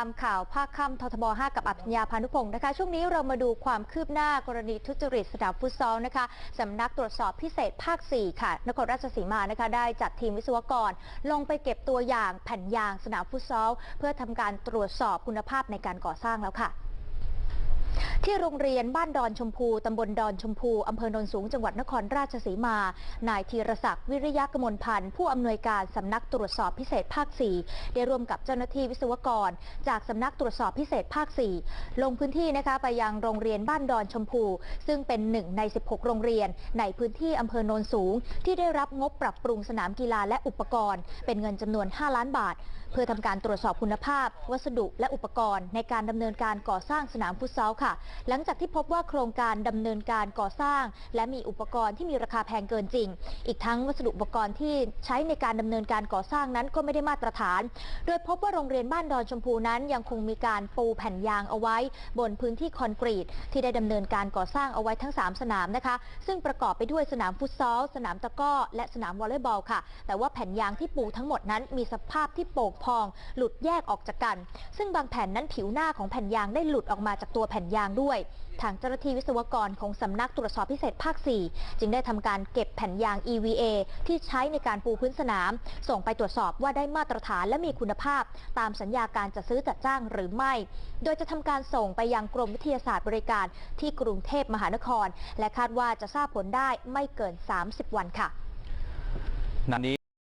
ามข่าวภาคค่ำททบ 5 กับอัพญญาพานุพงศ์นะคะ ช่วงนี้เรามาดูความคืบหน้ากรณีทุจริตสนามฟุตซอลนะคะสำนักตรวจสอบพิเศษภาค 4 ค่ะ นครราชสีมานะคะ ได้จัดทีมวิศวกร ลงไปเก็บตัวอย่างแผ่นยางสนามฟุตซอล เพื่อทำการตรวจสอบคุณภาพในการก่อสร้างแล้วค่ะ ที่โรงเรียนบ้านดอนชมพู ตำบลดอนชมพู อำเภอโนนสูง จังหวัดนครราชสีมา นายธีรศักดิ์วิริยะกมลพันธ์ ผู้อำนวยการสำนักตรวจสอบพิเศษภาค 4 ได้ร่วมกับเจ้าหน้าที่วิศวกร จากสำนักตรวจสอบพิเศษภาค 4 ลงพื้นที่นะคะไปยังโรงเรียนบ้านดอนชมพู ซึ่งเป็นหนึ่งใน 16 โรงเรียน ในพื้นที่อำเภอโนนสูง ที่ได้รับงบปรับปรุงสนามกีฬาและอุปกรณ์ เป็นเงินจำนวน 5 ล้านบาท เพื่อทำการตรวจสอบคุณภาพ วัสดุและอุปกรณ์ ในการดำเนินการก่อสร้างสนามฟุตซอลค่ะ หลังจากที่พบว่าโครงการดำเนินการก่อสร้าง และมีอุปกรณ์ที่มีราคาแพงเกินจริง อีกทั้งวัสดุอุปกรณ์ที่ใช้ในการดำเนินการก่อสร้างนั้นก็ไม่ได้มาตรฐาน โดยพบว่าโรงเรียนบ้านดอนชมพูนั้นยังคงมีการปูแผ่นยางเอาไว้ บนพื้นที่คอนกรีต ที่ได้ดำเนินการก่อสร้างเอาไว้ทั้ง 3 สนามนะคะ ซึ่งประกอบไปด้วยสนามฟุตซอล สนามตะก้อ และสนามวอลเลย์บอลค่ะ แต่ว่าแผ่นยางที่ปูทั้งหมดนั้นมีสภาพที่โป่งพอง หลุดแยกออกจากกัน ซึ่งบางแผ่นนั้นผิวหน้าของแผ่นยางได้หลุดออกมาจากตัวแผ่นยางด้วย ทางเจ้าหน้าที่วิศวกรของสำนักตรวจสอบพิเศษภาค 4 จึงได้ทำการเก็บแผ่นยาง EVA ที่ใช้ในการปูพื้นสนาม ส่งไปตรวจสอบว่าได้มาตรฐานและมีคุณภาพ ตามสัญญาการจัดซื้อจัดจ้างหรือไม่ โดยจะทำการส่งไปยังกรมวิทยาศาสตร์บริการที่กรุงเทพมหานคร และคาดว่าจะทราบผลได้ไม่เกิน 30 วันค่ะนันนี้